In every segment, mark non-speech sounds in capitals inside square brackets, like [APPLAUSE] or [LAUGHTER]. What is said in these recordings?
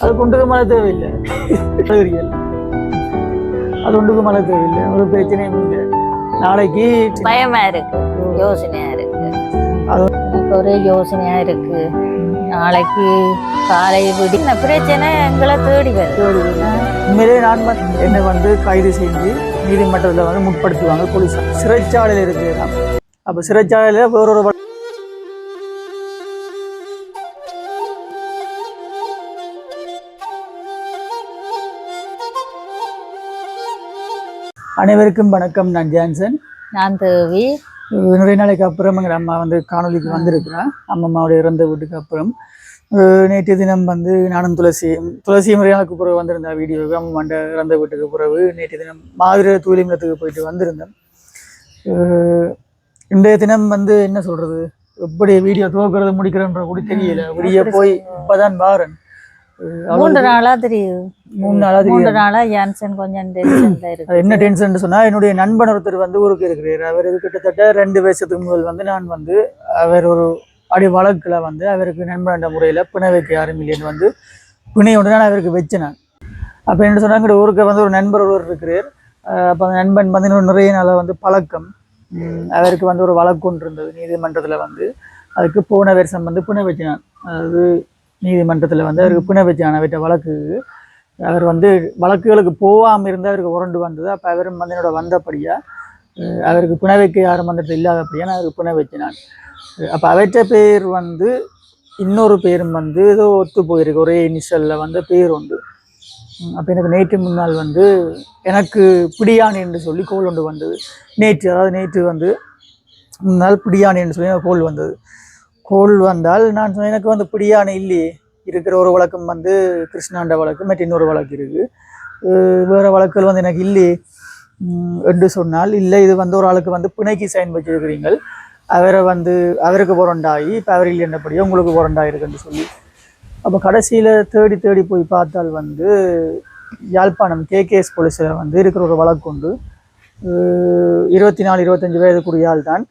அது கொண்டுக்கு மேலே தேவையில்லை. அது ஒன்றுக்கு மேலே தேவையில்லை. ஒரு பிரச்சனையும் இல்லை. நாளைக்கு பயமா இருக்கு. யோசனையா இருக்கு. எனக்கு ஒரே யோசனையா இருக்கு. நாளைக்கு காலை விடி இந்த பிரச்சனை எங்களை தேடி வருது. உண்மையிலே நான் என்னை வந்து கைது செஞ்சு நீதிமன்றத்தில் வந்து முற்படுத்துவாங்க போலீஸ். சிறைச்சாலையில் இருக்கிறான். அப்போ சிறைச்சாலையில் வேறொரு அனைவருக்கும் வணக்கம். நான் ஜான்சன். நான் தேவி. நிறைய நாளைக்கு அப்புறம் எங்கள் அம்மா வந்து காணொலிக்கு வந்திருக்கிறேன் அம்மம்மாவுடைய இறந்த வீட்டுக்கு அப்புறம். நேற்று தினம் வந்து நானும் துளசி துளசி முறையாளுக்கு பிறகு வந்திருந்த வீடியோவுக்கு அம்மாண்ட இறந்த வீட்டுக்கு பிறகு நேற்று தினம் மாதிரி தூலிமலத்துக்கு போயிட்டு வந்திருந்தேன். இன்றைய தினம் வந்து என்ன சொல்றது? எப்படி வீடியோ துவக்கிறது முடிக்கிறன்ற கூட தெரியல. விடிய போய் இப்பதான் பாரன் அஹ் மூன்று நாளா தெரியுது. மூணு நாளா மூன்று தெரியும் நாளா ஜான்சன் கொஞ்சம் டென்ஷன்ல அது இருக்கு. என்ன டென்ஷன் சொன்னா என்னுடைய நண்பன் ஒருத்தர் வந்து ஊருக்கு இருக்கிறார். அவர் கிட்டத்தட்ட ரெண்டு வருஷத்துக்கு முதல் வந்து நான் வந்து அவர் ஒரு அடி வழக்குல வந்து அவருக்கு நண்பன் என்ற முறையில பிணை வைக்க யாரும் இல்லைன்னு வந்து பிணையோடு நான் அவருக்கு வச்சேன் நான் அப்போ என்ன சொன்னாங்க ஊருக்கு வந்து ஒரு நண்பர் ஒருவர் இருக்கிறார். அப்ப அந்த நண்பன் வந்து இன்னும் நிறைய நாளா வந்து பழக்கம். அவருக்கு வந்து ஒரு வழக்கு ஒன்று இருந்தது நீதிமன்றத்துல வந்து. அதுக்கு போன வருஷம் வந்து பிணை வச்சினான். அதாவது நீதிமன்றத்துல வந்து அவருக்கு பிணை வச்சான் அவர்கிட்ட வழக்கு. அவர் வந்து வழக்குகளுக்கு போகாம இருந்து அவருக்கு உரண்டு வந்தது. அப்போ அவரும் வந்து என்னோட வந்தபடியா அஹ் அவருக்கு பிணை வைக்க யாரும் வந்துட்டு இல்லாதபடியா நான் அவருக்கு பிணை வச்சினான் அப்போ அவற்ற பேர் வந்து இன்னொரு பேரும் வந்து ஏதோ ஒத்து போயிருக்கு. ஒரே இனிஷியலில் வந்த பேர் உண்டு. அப்போ எனக்கு நேற்று முன்னால் வந்து எனக்கு பிடியானி என்று சொல்லி கோல் ஒன்று வந்தது. நேற்று அதாவது நேற்று வந்து முன்னால் பிடியானி என்று சொல்லி கோல் வந்தது. கோல் வந்தால் நான் சொன்னேன் எனக்கு வந்து பிடியான இல்லையே இருக்கிற ஒரு வழக்கம் வந்து கிருஷ்ணாண்ட வழக்கு மற்ற இன்னொரு வழக்கு இருக்குது வேறு வழக்குகள் வந்து எனக்கு இல்லையே என்று சொன்னால் இல்லை இது வந்து ஒரு ஆளுக்கு வந்து பிணைக்கு சைன் வச்சிருக்கிறீங்கள். அவரை வந்து அவருக்கு புரண்டாகி இப்போ அவர் என்னப்படியோ உங்களுக்கு புரண்டாயிருக்குன்னு சொல்லி. அப்போ கடைசியில் தேடி தேடி போய் பார்த்தால் வந்து யாழ்ப்பாணம் கேகேஎஸ் போலீஸில் வந்து இருக்கிற ஒரு வழக்கு உண்டு. இருபத்தி நாலு இருபத்தஞ்சி வயதுக்குரிய ஆள் தான்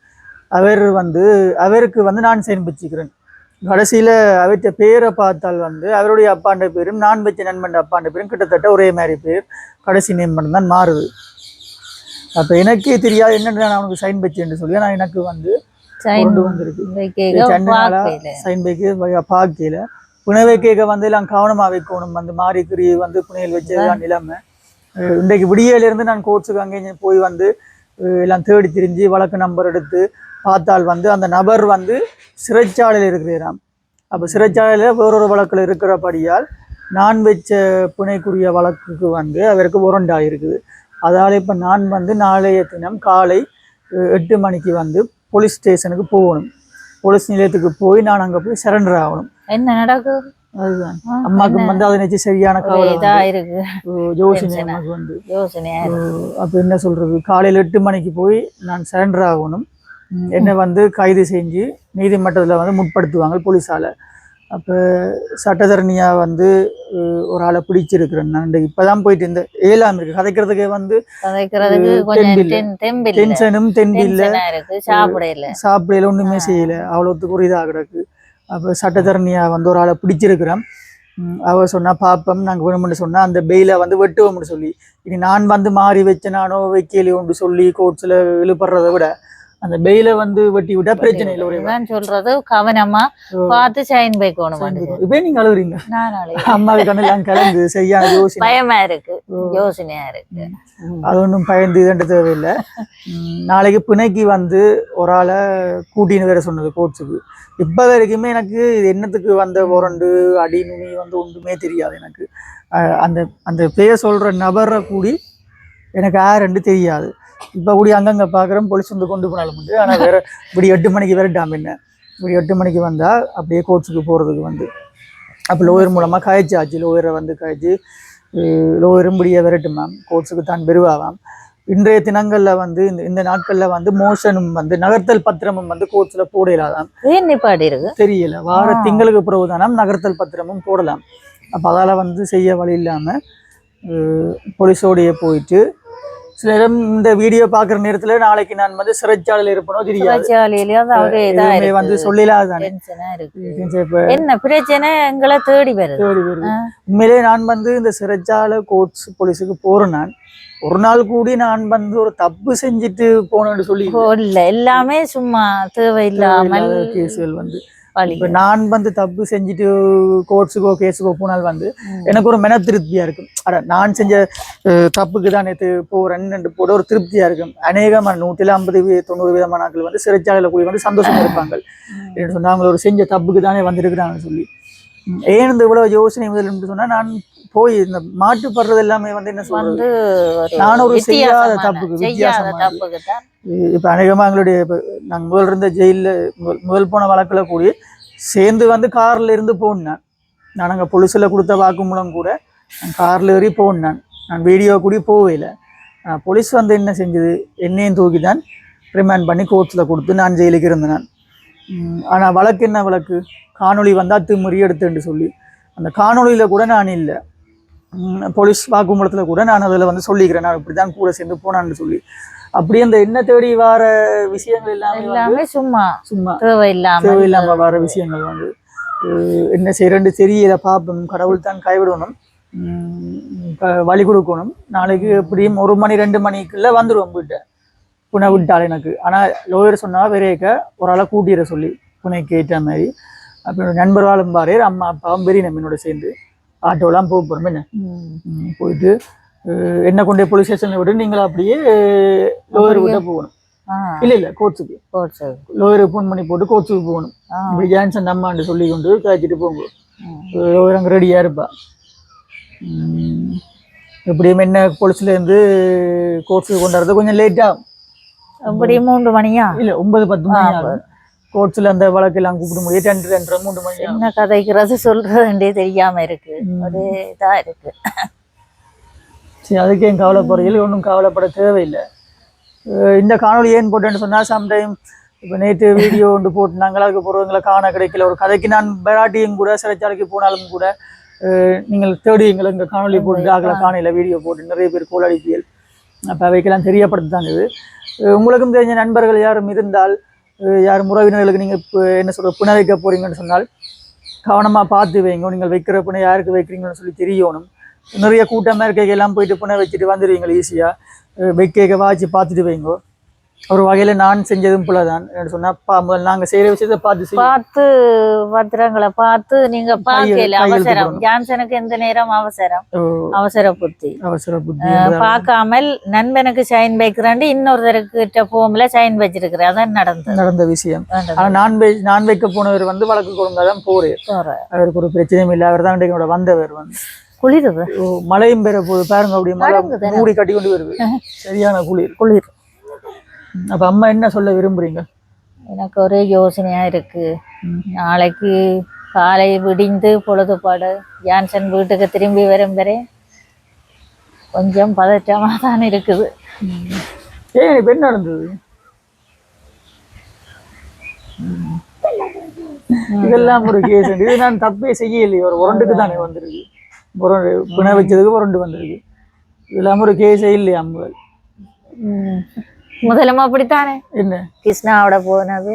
அவர் வந்து அவருக்கு வந்து நான் சைன் வச்சுக்கிறேன். கடைசியில் அவர்கிட்ட பேரை பார்த்தால் வந்து அவருடைய அப்பாண்ட பேரும் நான் வச்ச நண்பன் அப்பாண்ட பேரும் கிட்டத்தட்ட ஒரே மாதிரி பேர். கடைசி நேம் மட்டும் தான் மாறுது. அப்போ எனக்கே தெரியாது என்னென்ன நான் அவனுக்கு சைன் வச்சேன்னு சொல்லி ஆனால் எனக்கு வந்து கொண்டு வந்திருக்கு. சைன் வைக்க பார்க்கல. புனவை கேட்க வந்து எல்லாம் கவனமாக வைக்கணும். வந்து மாறி கிரி வந்து புனையல் வச்சதுதான் நிலைமை. இன்றைக்கு விடியல இருந்து நான் கோர்ட்ஸுக்கு அங்கே போய் வந்து எல்லாம் தேடி திரிஞ்சு வழக்கு நம்பர் எடுத்து பார்த்தால் வந்து அந்த நபர் வந்து சிறைச்சாலையில் இருக்கிறாராம் அப்போ சிறைச்சாலையில் வேறொரு வழக்கில் இருக்கிறபடியால் நான் வச்ச புனைக்குரிய வழக்குக்கு வந்து அவருக்கு உரண்டா இருக்குது அதால் இப்போ நான் வந்து நாளைய தினம் காலை எட்டு மணிக்கு வந்து போலீஸ் ஸ்டேஷனுக்கு போகணும். போலீஸ் நிலையத்துக்கு போய் நான் அங்கே போய் சரண்டர் ஆகணும். என்ன நடக்குது அதுதான். என்ன? வந்து அதை நினைச்சு சரியான இருக்கு. ஆ? அம்மாவுக்கு வந்து. அப்போ என்ன சொல்றது? காலையில் எட்டு மணிக்கு போய் நான் சரண்டர் ஆகணும். என்னை வந்து கைது செஞ்சு நீதிமன்றத்தில் வந்து முற்படுத்துவாங்க போலீஸால. அப்போ சட்டத்தரணியா வந்து ஒரு ஆளை பிடிச்சிருக்கிறேன் நான். இந்த இப்பதான் போயிட்டு இந்த ஏழாம் இருக்கு. கதைக்கிறதுக்கே வந்து தெம்பில்ல. தெம்பில்ல. டென்ஷனும் இல்ல. சாப்பிடையில ஒன்றுமே செய்யல. அவ்வளோத்துக்கு ஒரு இதாக கிடக்கு. அப்போ சட்டத்தரணியா வந்து ஒரு ஆளை பிடிச்சிருக்கிறேன். அவ சொன்னா பாப்பம் நாங்கள் வேணும்னு சொன்னா அந்த பெயிலை வந்து வெட்டுவோம்னு சொல்லி. இனி நான் வந்து மாறி வச்சனானோ வைக்கலையோன்னு சொல்லி கோர்ட்ஸில் இழுப்படுறதை விட அந்த பெயிலை வந்து வெட்டி விட்டா பிரச்சனை இல்லை ஒரே சொல்றது கவனமா பார்த்து சைன் வைக்கணும் இப்போ நீங்க அழுகுறீங்க. அம்மாவுக்கு கண்ணெல்லாம் கலந்து சரியான யோசனை. பயமா இருக்கு. யோசனையா இருக்கு. அது ஒன்றும் பயந்து இதண்டு தேவையில்லை. நாளைக்கு பிணைக்கு வந்து ஒரு ஆளை கூட்டின்னு வேற சொன்னது கோட்ஸுக்கு இப்போ வரைக்குமே எனக்கு இது என்னத்துக்கு வந்த உரண்டு அடி நுனி வந்து ஒன்றுமே தெரியாது எனக்கு. அந்த அந்த பேர் சொல்கிற நபரை கூடி எனக்கு யாருன்னு தெரியாது. இப்போ கூடி அங்கங்கே பார்க்குறோம் போலீஸ் வந்து கொண்டு போனாலும் உண்டு. ஆனால் வேற இப்படி எட்டு மணிக்கு விரட்டாம என்ன? இப்படி எட்டு மணிக்கு வந்தால் அப்படியே கோர்ட்ஸுக்கு போகிறதுக்கு வந்து. அப்போ லோயர் மூலமாக காய்ச்சாச்சு லோயரை வந்து காய்ச்சி லோயரும் இப்படியே விரட்டும் மேம் கோர்ட்ஸுக்கு தான் பெருவாவாம். இன்றைய தினங்களில் வந்து இந்த இந்த நாட்களில் வந்து மோஷனும் வந்து நகர்த்தல் பத்திரமும் வந்து கோர்ட்ஸில் போடலாதான் தெரியல. வார. திங்களுக்கு பிறகு தானே நகர்த்தல் பத்திரமும் போடலாம். அப்போ அதால் வந்து செய்ய வழி இல்லாமல் போலீஸோடைய போயிட்டு சிலரும் இந்த வீடியோ பாக்குற நேரத்துல நாளைக்கு நான் வந்து சிறைச்சாலையில் இருப்பனோ தெரியாது. வந்து இருக்கு. சொல்லலாது தானே. டென்ஷனா இருக்கு. இப்ப என்ன பிரச்சனை? எங்களை தேடி வருது. தேடி வருது. உண்மையிலே நான் வந்து இந்த சிறைச்சாலை கோர்ட்ஸ் போலீஸுக்கு போறேன் நான். ஒரு நாள் கூடி நான் வந்து ஒரு தப்பு செஞ்சுட்டு போனேன்னு சொல்லி இல்ல எல்லாமே சும்மா தேவையில்லாமல் கேஸுகள் வந்து. இப்ப நான் வந்து தப்பு செஞ்சுட்டு கோர்ட்ஸுக்கோ கேஸுக்கோ போனால் வந்து எனக்கு ஒரு மன திருப்தியா இருக்கும். அட நான் செஞ்ச தப்புக்கு தான் நேற்று போறேன்னு போட ஒரு திருப்தியா இருக்கும். அநேகமான நூற்றில ஐம்பது தொண்ணூறு விதமான ஆட்கள் வந்து சிறைச்சாலையில கூடி வந்து சந்தோஷமா இருப்பாங்க. என்று சொன்னா அவங்க ஒரு செஞ்ச தப்புக்கு தானே வந்திருக்கிறாங்கன்னு சொல்லி. ஏன் இந்த இவ்வளவு யோசனை முதல் சொன்னா நான் போய் இந்த மாட்டுப்படுறது எல்லாமே வந்து என்ன சொல்றது? வந்து ஒரு நான் ஒரு செய்யாத தப்புக்கு, தான் இப்போ அநேகமாக எங்களுடைய இப்போ நாங்கள் முதல் இருந்த ஜெயிலில் முதல் முதல் போன வழக்கில் கூடி சேர்ந்து வந்து காரில் இருந்து போனேன் நான். அங்கே பொலிஸில் கொடுத்த வாக்குமூலம் கூட நான் காரில் ஏறி போனேன் நான். வீடியோ கூடி போவே இல்லை. ஆனால் போலீஸ் வந்து என்ன செஞ்சது? என்னையும் தூக்கி தான் ரிமாண்ட் பண்ணி கோர்ட்ஸில் கொடுத்து நான் ஜெயிலுக்கு இருந்தேன் நான். ஆனால் வழக்கு என்ன வழக்கு? காணொளி வந்தால் திமுறி எடுத்துன்னு சொல்லி. அந்த காணொளியில் கூட நான் இல்லை. போலீஸ் வாக்குமூலத்தில் கூட நான் அதில் வந்து சொல்லிக்கிறேன். நான் இப்படி தான் கூட சேர்ந்து போனான்னு சொல்லி. அப்படியே அந்த என்ன தேடி வர விஷயங்கள் எல்லாமே எல்லாமே சும்மா. சும்மா. தேவையில்லாமல் தேவையில்லாம வர விஷயங்கள் வந்து என்ன செய்யறேன்னு தெரியல பார்ப்போம் கடவுள் தான் கைவிடணும். வழி கொடுக்கணும். நாளைக்கு எப்படியும் ஒரு மணி ரெண்டு மணிக்குள்ள வந்துடுவோம் வீட்டை புனை விட்டாள் எனக்கு. ஆனால் லோயர் சொன்னா வெறேக்க ஒரு ஆளை கூட்டிட சொல்லி புனைக்கு ஏற்ற மாதிரி. அப்புறம் நண்பர் வாழும் பாரு அம்மா அப்பாவும் பெரிய நம்மனோட சேர்ந்து ஆட்டோலாம் போக போகிறோம் என்ன போயிட்டு என்ன கொண்டு போலீஸ் ஸ்டேஷனில் விட்டு நீங்களும் அப்படியே லோயர் விட்ட போகணும். இல்லை இல்லை சரி. லோயருக்கு ஃபோன் பண்ணி போட்டு கோர்ட்ஸுக்கு போகணும். இப்படி ஜான்சன் அம்மான்னு சொல்லி கொண்டு காய்ச்சிட்டு ம். லோயர் அங்கே ரெடியாக இருப்பா. எப்படியும் என்ன போலீஸ்லேருந்து கோர்ட்ஸுக்கு கொண்டு வரது கொஞ்சம் லேட்டாகும் இப்படி மூன்று மணியா? இல்லை ஒன்பது பத்து மணி ஆகும். கோர்ட்ஸில் அந்த வழக்கெல்லாம் கூப்பிட முடியும். ரெண்டு ரெண்டரை மூணு மணி என்ன கதைக்கிறது சொல்றதுன்றே தெரியாம இருக்கு. ஒரு இதா இருக்கு. சரி அதுக்கு ஏன் கவலைப்படுறீங்க ஒன்றும் கவலைப்பட தேவையில்லை. இந்த காணொளி ஏன் போட்டேன்னு சொன்னால் சம்டைம் இப்போ நேற்று வீடியோ ஒன்று போட்டு நாங்கள் அதுக்கு போகிறவங்களை காண கிடைக்கல. ஒரு கதைக்கு நான் பெராட்டியும் கூட சிறைச்சாலைக்கு போனாலும் கூட நீங்கள் தேடி எங்களை இங்கே காணொளி போட்டு ஆகல. காணையில் வீடியோ போட்டு நிறைய பேர் கோல் அடிப்பியல். அப்போ அவைக்கெல்லாம் தெரியப்படுத்தாங்க இது. உங்களுக்கும் தெரிஞ்ச நண்பர்கள் யாரும் இருந்தால் யார் உறவினர்களுக்கு நீங்கள் இப்போ என்ன சொல்கிற பிணை வைக்க போகிறீங்கன்னு சொன்னால் கவனமாக பார்த்து வைங்க. நீங்கள் வைக்கிற பிணை யாருக்கு வைக்கிறீங்கன்னு சொல்லி தெரியணும். நிறைய கூட்டமாக இருக்கைக்கு எல்லாம் போயிட்டு பிணை வச்சுட்டு வந்துடுவீங்க ஈஸியாக வைக்க வாய்ச்சி பார்த்துட்டு வைங்கோ. ஒரு வகையில் நான் செஞ்சதும் போல தான் என்ன சொன்னால் பா முதல்ல நாங்கள் செய்கிற விஷயத்தை பார்த்து பார்த்து பத்திரங்களை பார்த்து நீங்க பார்க்கல அவசரம். ஜான்சனுக்கு எந்த நேரம் அவசரம்? அவசர புத்தி. அவசர புத்தி பார்க்காமல் நண்பனுக்கு சைன் வைக்கிறாண்டு இன்னொருத்தருக்கிட்ட போகும்போல சைன் வச்சிருக்கிறேன். அதான் நடந்தது. நடந்த விஷயம். ஆனால் நான் நான் வைக்க போனவர் வந்து வழக்கு கொடுங்க போறேன். அவருக்கு ஒரு பிரச்சனையும் இல்லை. அவர் தான் வந்தவர் வந்து. குளிருது. மழையும் பெற போகுது. பாருங்க அப்படியே மழை. மூடி கட்டி கொண்டு வருது. சரியான குளிர். குளிர். அப்ப அம்மா என்ன சொல்ல விரும்புறீங்க? எனக்கு ஒரே யோசனையா இருக்கு. நாளைக்கு காலை விடிந்து பொழுதுபாடு ஜான்சன் வீட்டுக்கு திரும்பி வரும் வரை கொஞ்சம் பதற்றமா தான் இருக்குது. ஏன் இப்ப என்ன நடந்தது? இதெல்லாம் ஒரு கேஸ் இது நான் தப்பே செய்யலையே. ஒரு உரண்டுக்கு தானே வந்திருக்கு. உரண்டு பிணை வச்சதுக்கு உரண்டு வந்திருக்கு. இதெல்லாம் ஒரு கேஸே இல்லையா அம்மா ம். முதலும் அப்படித்தானே? என்ன? கிருஷ்ணாவோட போனது.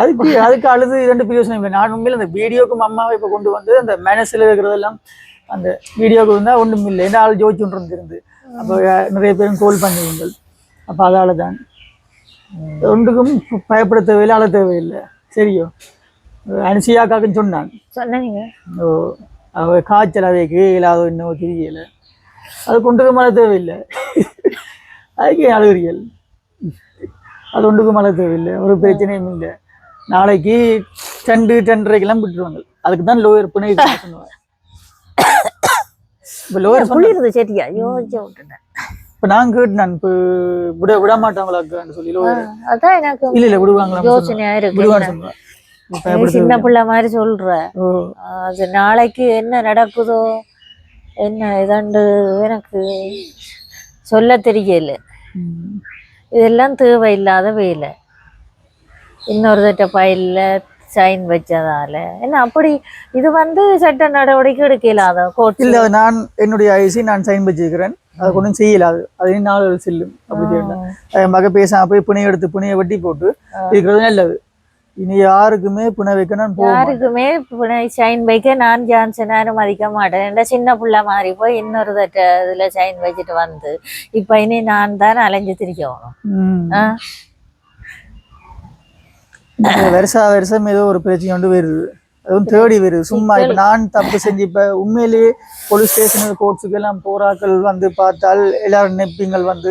அதுக்கு அதுக்கு அழுது இரண்டு பிரயோசனம் இல்லை நான் உண்மையில அந்த வீடியோக்கும் அம்மாவை இப்போ கொண்டு வந்து அந்த மனசில் இருக்கிறதெல்லாம் அந்த வீடியோக்கு வந்தால் ஒன்றும் இல்லை. என்ன ஆள் ஜோதிச்சு ஒன்று இருந்து அப்போ நிறைய பேரும் கோல் பண்ணுவீங்கள் அப்போ அதால தான் ஒன்றுக்கும் பயப்பட தேவையில்லை அழ தேவையில்லை. சரியோ? அனுசியாக்காக்குன்னு சொன்னான். சொன்னீங்க. ஓ அவ காய்ச்சல் அவைக்கு இல்லாத இன்னும் தெரியல. அது கொண்டுக்கு மழை தேவையில்லை. அதுக்கு அழுகிறீர்கள். அது ஒன்றுக்கு மழை தேவையில்லை. ஒரு பிரச்சனையும் இல்லை. நாளைக்கு ரெண்டு ரெண்டரைக்கெல்லாம் விட்டுருவாங்க அதுக்கு தான் லோயர் பிணை [COUGHS] சொன்னாங்க இப்போ லோயர் சொல்லி குளிருது சரியா? யோசிச்சு விட்டுட்டேன். இப்போ நான் கேட்டு நான் இப்போ விட விட மாட்டாங்களாக்கான்னு சொல்லி லோயர் அதான் எனக்கு இல்லை இல்லை விடுவாங்களா யோசனையா இருக்கு. விடுவான்னு நீ சின்ன பிள்ளை மாதிரி சொல்ற. அது நாளைக்கு என்ன நடக்குதோ என்ன இதாண்டு எனக்கு சொல்ல தெரியல. இதெல்லாம் தேவையில்லாத வேலை இன்னொருத்தட்ட பையில சைன் வச்சதால என்ன அப்படி இது வந்து சட்ட நடவடிக்கை எடுக்கலாத கோர்ட் இல்ல நான் என்னுடைய ஐசி நான் சைன் வச்சிருக்கிறேன் அதை கொண்டும் செய்யலாது அது நாலு செல்லும் அப்படி செய்யலாம் மக பேசாம போய் பிணைய எடுத்து பிணைய வெட்டி போட்டு இருக்கிறது நல்லது இனி யாருக்குமே பிணை வைக்க நான் போக மாட்டேன். யாருக்குமே புனை சைன் வைக்க நான் ஜான்சனாரும் மதிக்க மாட்டேன். இந்த சின்ன புள்ள மாதிரி போய் இன்னொரு தட்ட இதுல சைன் வச்சுட்டு வந்து இப்ப இனி நான் தான் அலைஞ்சு திரிக்கணும் வருஷா வருஷம் ஏதோ ஒரு பிரச்சனை கொண்டு வருது. அதுவும் தேடி வருது. சும்மா இப்ப நான் தப்பு செஞ்சு இப்ப உண்மையிலேயே போலீஸ் ஸ்டேஷன் கோர்ட்ஸுக்கு எல்லாம் போராக்கள் வந்து பார்த்தால் எல்லாரும் நெப்பிங்கள் வந்து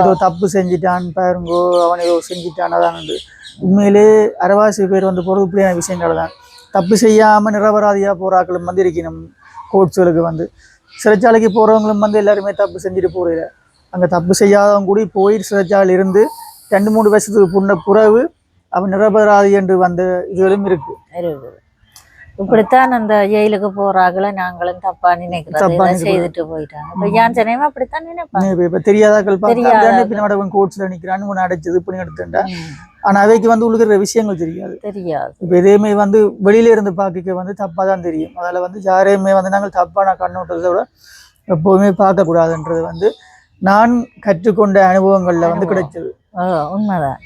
ஏதோ தப்பு செஞ்சிட்டான் பாருங்கோ அவன் ஏதோ செஞ்சிட்டான் அதான் உண்மையிலே அரவாசி பேர் வந்து போறது இப்படியான விஷயங்கள் தான் தப்பு செய்யாம நிரபராதியா போராக்களும் வந்து இருக்கணும் கோர்ட்ஸுகளுக்கு வந்து. சிறைச்சாலைக்கு போறவங்களும் வந்து எல்லாருமே தப்பு செஞ்சுட்டு போறதில்ல அங்க தப்பு செய்யாதவங்க கூட போய் சிறைச்சாலையில் இருந்து ரெண்டு மூணு வருஷத்துக்கு புண்ண புறவு அவன் நிரபராதி என்று வந்த இதுகளும் இருக்கு. இருக்குது இப்படித்தான் அந்த ஜெயிலுக்கு போறாங்கள நாங்களும் தப்பா நினைக்கிறது. செய்துட்டு போயிட்டாங்க. இப்ப ஜான்சனையும் அப்படித்தான் நினைப்பாங்க. இப்ப- தெரியாதாக்கள் தெரியாத பார்த்தா கோர்ட்ஸ்ல நிக்கிறான்னு ஒன்று அடைச்சது இப்படி எடுத்துட்டா ஆனா அவைக்கு வந்து உள்ளுக்கிற விஷயங்கள் தெரியாது. தெரியாது. இப்ப எதையுமே வந்து வெளியில இருந்து பார்க்க வந்து தப்பா தான் தெரியும். அதில் வந்து யாரையுமே வந்து நாங்கள் தப்பான கண்ணோட்டத்தை விட எப்போவுமே பார்க்கக்கூடாதுன்றது வந்து நான் கற்றுக்கொண்ட அனுபவங்கள்ல வந்து கிடைச்சது. உண்மைதான்.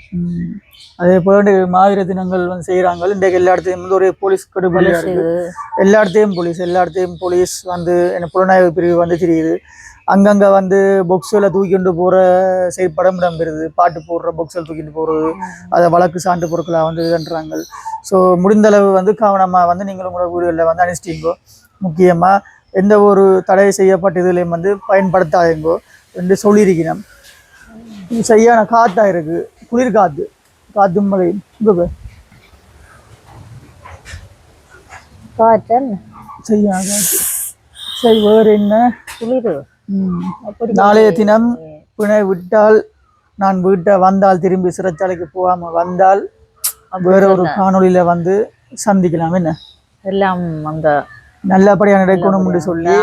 அதே போல மாவீர தினங்கள் வந்து செய்கிறாங்க இன்றைக்கு எல்லா இடத்தையும் வந்து ஒரு போலீஸ் கடுபடியாக இருக்கு. எல்லா இடத்தையும் போலீஸ் எல்லா இடத்தையும் போலீஸ் வந்து என்ன புலனாய்வு பிரிவு வந்து தெரியுது. அங்கங்க வந்து பொக்ஸில் தூக்கிட்டு போற செயற்படம் இடம்பெறுது. பாட்டு போடுற பொக்ஸில் தூக்கிட்டு போறது. அதை வழக்கு சான்று பொருட்களாக வந்து இதுன்றாங்க. ஸோ முடிந்தளவு வந்து கவனமா வந்து நீங்களும் உங்களோட வீடுகளில் வந்து அனுப்பிச்சிட்டீங்கோ முக்கியமா எந்த ஒரு தடை செய்யப்பட்ட இதுலையும் வந்து பயன்படுத்தாதீங்கோ என்று சொல்லியிருக்கிறேன். இது சரியான காத்தா இருக்கு. குளிர் மழையும். இங்க பாரு. காற்றன் சரியான சரி வேறு என்ன? குளிர். நாளைய தினம் பிணை விட்டால் நான் வீட்டை வந்தால் திரும்பி சிறைச்சாலைக்கு போகாம வந்தால் வேற ஒரு காணொளியில வந்து சந்திக்கலாம். என்ன? எல்லாம் அந்த நல்லபடியா நடக்கணும் என்று சொல்லி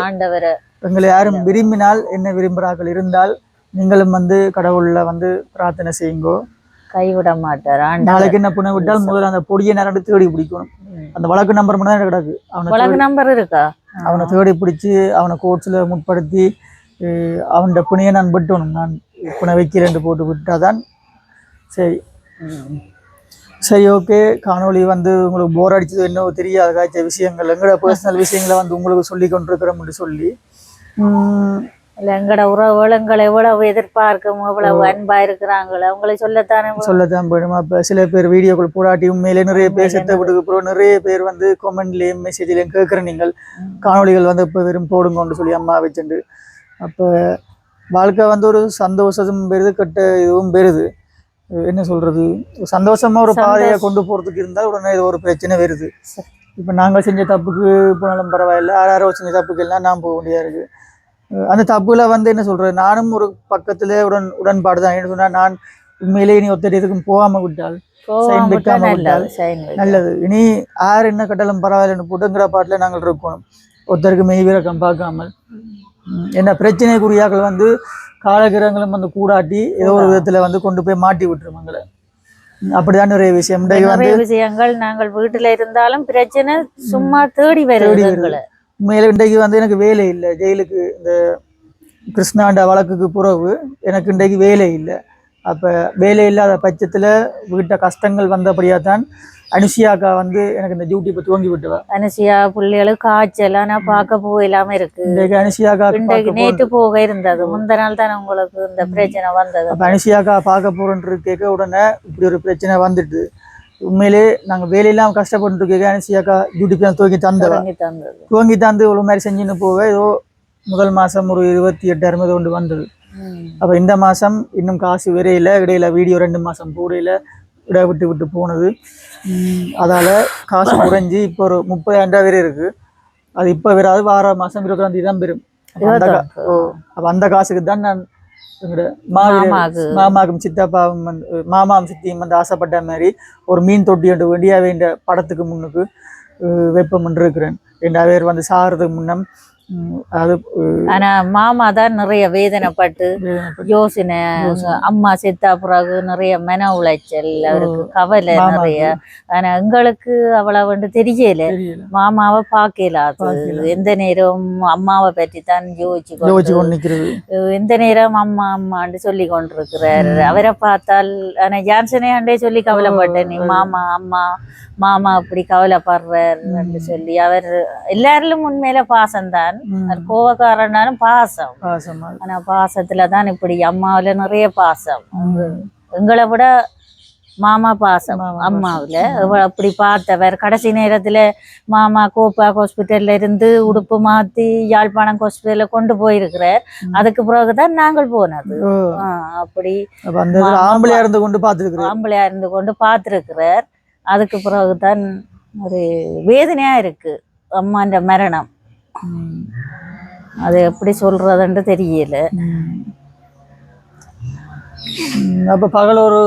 எங்களை யாரும் விரும்பினால் என்ன விரும்புகிறார்கள் இருந்தால் நீங்களும் வந்து கடவுள்ல வந்து பிரார்த்தனை செய்யுங்கோ. கைவிட மாட்டார். நாளைக்கு என்ன பிணை விட்டால் முதல்ல அந்த பொடியை நேரம் தேடி பிடிக்கணும். அந்த வழக்கு நம்பர் மட்டும் தான் கிடக்கு. அவனை உலக நம்பர் இருக்கா? அவனை தேடி பிடிச்சி அவனை கோர்ட்ஸில் முற்படுத்தி அவனோட பிணையை நான் விட்டணும். நான் பிணை வைக்கிறேன் போட்டு விட்டாதான் சரி. சரி ஓகே காணொளி வந்து உங்களுக்கு போர் அடிச்சது என்ன தெரியாத காய்ச்ச விஷயங்கள் எங்களோட பர்சனல் விஷயங்களை வந்து உங்களுக்கு சொல்லி கொண்டிருக்கிறோம்னு சொல்லி. இல்ல எங்கட உறவுகள் எவ்வளவு எதிர்பார்க்கும் எவ்வளவு அன்பா இருக்கிறாங்களோ அவங்களை சொல்லத்தானே சொல்லத்தான் போயிடும். அப்போ சில பேர் வீடியோக்கள் போடாட்டி உண்மையிலே நிறைய பேர் செத்த விட்டுக்கு அப்புறம் நிறைய பேர் வந்து கமெண்ட்லேயும் மெசேஜ்லேயும் கேட்குற நீங்கள் காணொளிகள் வந்து இப்போ வெறும் போடுங்கன்னு சொல்லி அம்மா வச்சுண்டு அப்போ வாழ்க்கை வந்து ஒரு சந்தோஷமும் பெறுது கெட்ட இதுவும் பெறுது. என்ன சொல்றது? சந்தோஷமா ஒரு பாதையை கொண்டு போறதுக்கு இருந்தால் உடனே இது ஒரு பிரச்சனை வருது. இப்போ நாங்கள் செஞ்ச தப்புக்கு போனாலும் பரவாயில்ல யாரோ செஞ்ச தப்புக்கு எல்லாம் நான் போக வேண்டியதா இருக்கு. அஹ் அந்த தப்புல வந்து என்ன சொல்றது? நானும் ஒரு பக்கத்துல உடன் உடன்பாடு தான். என்ன சொன்னா நான் உண்மையிலேயே இனி ஒத்தடி இதுக்கும் போகாம விட்டால் நல்லது விட்டால் இனி யார் என்ன கட்டலும் பரவாயில்லன்னு போட்டுங்கிற பாட்டில் நாங்கள் இருக்கணும் ஒருத்தருக்கு மெய்விரக்கம் பார்க்காமல். உம், என்ன பிரச்சனைக்குரியாக்கள் வந்து காலகிரகங்களும் வந்து கூடாட்டி ஏதோ ஒரு விதத்துல வந்து கொண்டு போய் மாட்டி விட்டுரும் எங்களை. அப்படிதான் நிறைய விஷயம். நிறைய விஷயங்கள் நாங்கள் வீட்டுல இருந்தாலும் பிரச்சனை சும்மா தேடி வருது உண்மையில இன்றைக்கு வந்து எனக்கு வேலை இல்லை. ஜெயிலுக்கு இந்த கிருஷ்ணாண்ட வழக்குக்கு பிறகு எனக்கு இன்றைக்கு வேலை இல்லை. அப்போ வேலை இல்லாத பட்சத்தில் வீட்டை கஷ்டங்கள் வந்தபடியாக தான் அனுஷியாக்கா வந்து எனக்கு இந்த டியூட்டி இப்போ துவங்கி விட்டுவா. அனுசியா பிள்ளைகளுக்கு காய்ச்சல் ஆனா பார்க்க போயில்லாம இருக்கு. இன்றைக்கு அனுஷியாக்கா இன்றைக்கு நேற்று போக இருந்தது. முந்த நாள் தான் உங்களுக்கு இந்த பிரச்சனை வந்தது? அப்போ அனுஷியாக்கா பார்க்க போகிறோன்ட்டு கேட்க உடனே இப்படி ஒரு பிரச்சனை வந்துட்டு உண்மையிலே நாங்கள் வேலையெல்லாம் கஷ்டப்பட்டு கேட்க அனுஷியாக்கா டியூட்டி தான் துவங்கி தந்தது. துவங்கி தந்து இவ்வளோ மாதிரி செஞ்சுன்னு போக ஏதோ முதல் மாதம் ஒரு இருபத்தி எட்டாயிரம் ஏதோ ஒன்று வந்தது. அப்போ இந்த மாதம் இன்னும் காசு விரையில இடையில வீடியோ ரெண்டு மாதம் போடையில இட விட்டு விட்டு போனது அதால் காசு குறைஞ்சி இப்போ ஒரு முப்பதாயிரம் ரூபா வரை இருக்குது அது இப்போ வராது வார மாதம் இருபத்தாம் தேதி தான் பெறும். அப்ப அந்த கா- ஓ. அப்போ அந்த காசுக்கு தான் நான் எங்களோட மாவீரர் மாமாக்கு. மாமாக்கும் சித்தப்பாவும் வந்து மாமாவும் சித்தியும் வந்து ஆசைப்பட்ட மாதிரி ஒரு மீன் தொட்டி ஒன்று வேண்டிய வேண்டிய படத்துக்கு முன்னுக்கு வைப்பம் இருக்கிறேன் ரெண்டு பேர் வந்து சாகிறதுக்கு முன்னம் அது ஆனா மாமா தான் நிறைய வேதனைப்பட்டு யோசனை அம்மா செத்தா பிறகு நிறைய மன உளைச்சல் அவருக்கு கவலை. நிறைய. ஆனா எங்களுக்கு அவ்வளவு வந்து தெரியல. மாமாவை பார்க்கல அது. பார்க்கல. எந்த நேரம் அம்மாவை பற்றி தான் யோசிச்சு எந்த நேரம் அம்மா அம்மான்னு சொல்லி கொண்டிருக்கிறார். அவரை பார்த்தால் ஆனா ஜான்சனே அண்டே சொல்லி கவலைப்பட்டேன். நீ மாமா அம்மா மாமா அப்படி கவலைப்படுறாருன்னு சொல்லி அவர் எல்லாரிலும் உண்மையில பாசம்தான். அவர் கோவக்காரனாலும் பாசம். பாசமா? ஆனா பாசத்துல தான் இப்படி அம்மாவுல நிறைய பாசம். எங்களை விட மாமா பாசம் மாமா அம்மாவுல. அப்படி பார்த்தவர். கடைசி நேரத்துல மாமா கோப்பா ஹாஸ்பிட்டல்ல இருந்து உடுப்பு மாத்தி யாழ்ப்பாணம் ஹாஸ்பிட்டல்ல கொண்டு போயிருக்கிறார். அதுக்கு பிறகுதான் நாங்கள் போனது. அப்படி ஆம்பளையா இருந்து கொண்டு பாத்துருக்கிறேன் ஆம்பளையா இருந்து கொண்டு பார்த்திருக்கிறார். அதுக்கு பிறகுதான் ஒரு வேதனையா இருக்கு. அம்மான்ற மரணம். அது எப்படி சொல்றதுன்னு தெரியல. அப்ப பகல் ஒரு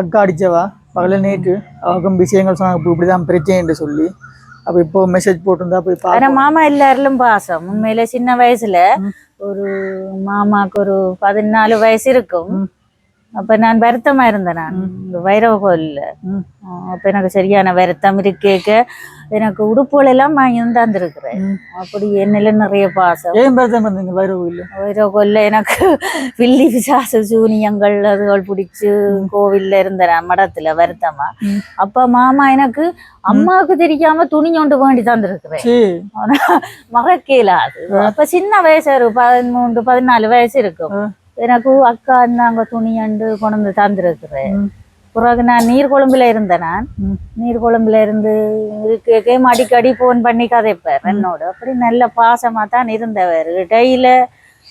அக்கா அடிச்சவா? பகல நேற்று அவக்கும் விஷயங்கள் சொன்னாங்க இப்ப இப்படிதான் பிரச்சனைன்னு சொல்லி. அப்ப இப்போ மெசேஜ் போட்டிருந்தா போய் பார்க்க மாமா எல்லாரிலும் பாசம். உண்மையில சின்ன வயசுல ஒரு மாமாக்கு ஒரு பதினாலு வயசு இருக்கும். அப்ப நான் வருத்தமா இருந்தேன் நான். வைரவ கோயில்ல. அப்ப எனக்கு சரியான வருத்தம் இருக்கேக்க எனக்கு உடுப்புகள் எல்லாம் வாங்கி தந்திருக்கிறேன். அப்படி என்னில நிறைய பாசம். ஏன் பேர்தான் இருந்தீங்க வைர கோயில்ல வைரவ கோயில்ல எனக்கு வில்லி பிசாசு சூனியங்கள் அதுகள் பிடிச்சு கோவில்ல இருந்தேன் மடத்துல வருத்தமா. அப்ப மாமா எனக்கு அம்மாவுக்கு தெரியாம துணி கொண்டு வேண்டி தந்திருக்கிறேன். மறக்கல அது. அப்ப சின்ன வயசு ஒரு பதிமூன்று பதினாலு வயசு இருக்கும். எனக்கு அக்கா இருந்தாங்க துணி அண்டு கொண்டு தந்திருக்கிறேன். பிறகு நான் நீர்கொழும்புல இருந்தேன் நான். நீர்கொழும்புல இருந்து இருக்கேன் அடிக்கடி ஃபோன் பண்ணி கதைப்பார் என்னோட. அப்படி நல்ல பாசமா தான் இருந்தவர். இடையில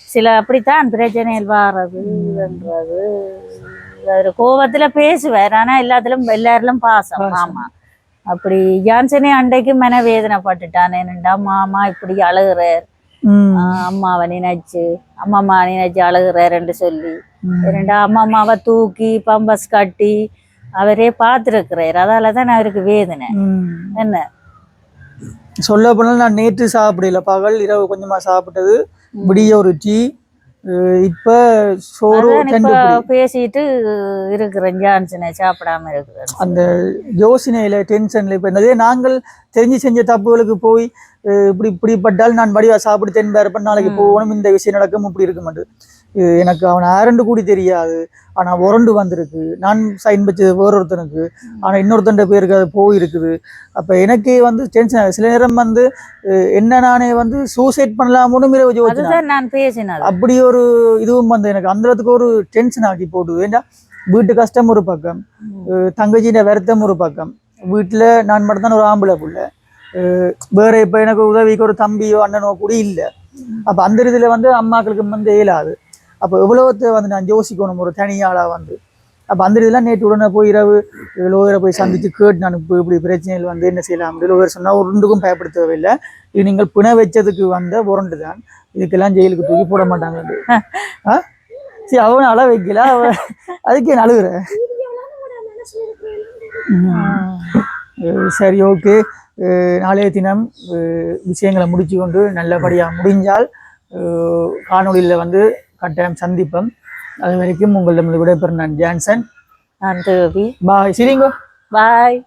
சில அப்படித்தான் பிரச்சனைகள் வாரது இதுன்றது அவர் கோவத்துல பேசுவார் ஆனா எல்லாத்திலும் எல்லாரிலும் பாசம். பாசம். ஆமா. அப்படி ஜான்சனே அண்டைக்கு மன வேதனைப்பட்டுட்டான் என்னண்டா மாமா இப்படி அழுகுறார். அம்மாவை நினைச்சு அம்மாமா நினைச்சு அழுகுறாருன்னு சொல்லி. ரெண்டா அம்மாமாவை தூக்கி பம்பஸ் கட்டி அவரே பார்த்துருக்கிறார். அதால தான் அவருக்கு வேதனை. என்ன? சொல்ல போனால் நான் நேற்று சாப்பிடல. பகல் இரவு கொஞ்சமா சாப்பிட்டது. விடிய ஒரு டீ இப்ப சோறு. பேசிட்டு இருக்கிறேன் ஜான்சனை சாப்பிடாம இருக்கிறேன் அந்த யோசனையில டென்ஷன்ல இப்ப நிறைய நாங்கள் தெரிஞ்சு செஞ்ச தப்புகளுக்கு போய் இப்படி இப்படிப்பட்டால் நான் வடிவா சாப்பிட்டு தென்பேரப்ப நாளைக்கு போகணும் இந்த விஷயம் நடக்கும் இப்படி இருக்க மாட்டேன் இது எனக்கு அவன் அரண்டு கூடி தெரியாது. ஆனா உரண்டு வந்திருக்கு. நான் சைன் வச்சது வேறொருத்தனுக்கு. ஆனா இன்னொருத்தன் பேருக்கு அது போயிருக்குது. அப்ப எனக்கே வந்து டென்ஷன் ஆகுது சில நேரம் வந்து என்ன நானே வந்து சூசைட் யோசிச்சு அதுதான் நான் பேசினது. அப்படி ஒரு இதுவும் வந்து எனக்கு அந்த இடத்துக்கு ஒரு டென்ஷன் ஆக்கி போட்டுது. ஏன்னா வீட்டு கஷ்டம் ஒரு பக்கம். அஹ் தங்கச்சியோட வருத்தம் ஒரு பக்கம். வீட்டில் நான் மட்டும்தான் ஒரு ஆம்பளை புள்ள. வேற இப்போ எனக்கு உதவிக்கு ஒரு தம்பியோ அண்ணனோ கூட இல்லை. அப்போ அந்த இதில் வந்து அம்மாக்களுக்கு வந்து இயலாது. அப்போ எவ்வளோத்தை வந்து நான் யோசிக்கணும் ஒரு தனியாளாக வந்து. அப்போ அந்த இதெல்லாம் நேற்று உடனே போய் இரவு லோயரை போய் சந்தித்து கேட்டு நான் இப்போ இப்படி பிரச்சனைகள் வந்து என்ன செய்யலாம் லோயர் சொன்னால் ஒரு ரெண்டுக்கும் பயப்படுத்த தேவையில்லை. இது நீங்கள் பிணை வச்சதுக்கு வந்த உரண்டு தான். இதுக்கெல்லாம் ஜெயிலுக்கு தூக்கி போட மாட்டாங்க. ஆ? சரி அவன் அழ வைக்கல. அவ அதுக்கு என்ன அழுகுற? சரி ஓகே. நாளைய தினம் விஷயங்களை முடிச்சு கொண்டு நல்லபடியாக முடிஞ்சால் காணொளியில் வந்து கட்டாயம் சந்திப்போம். அது வரைக்கும் உங்களிடம் விடைபெறும் நான் ஜான்சன். நான் தேவி. பாய் சரிங்கோ பாய்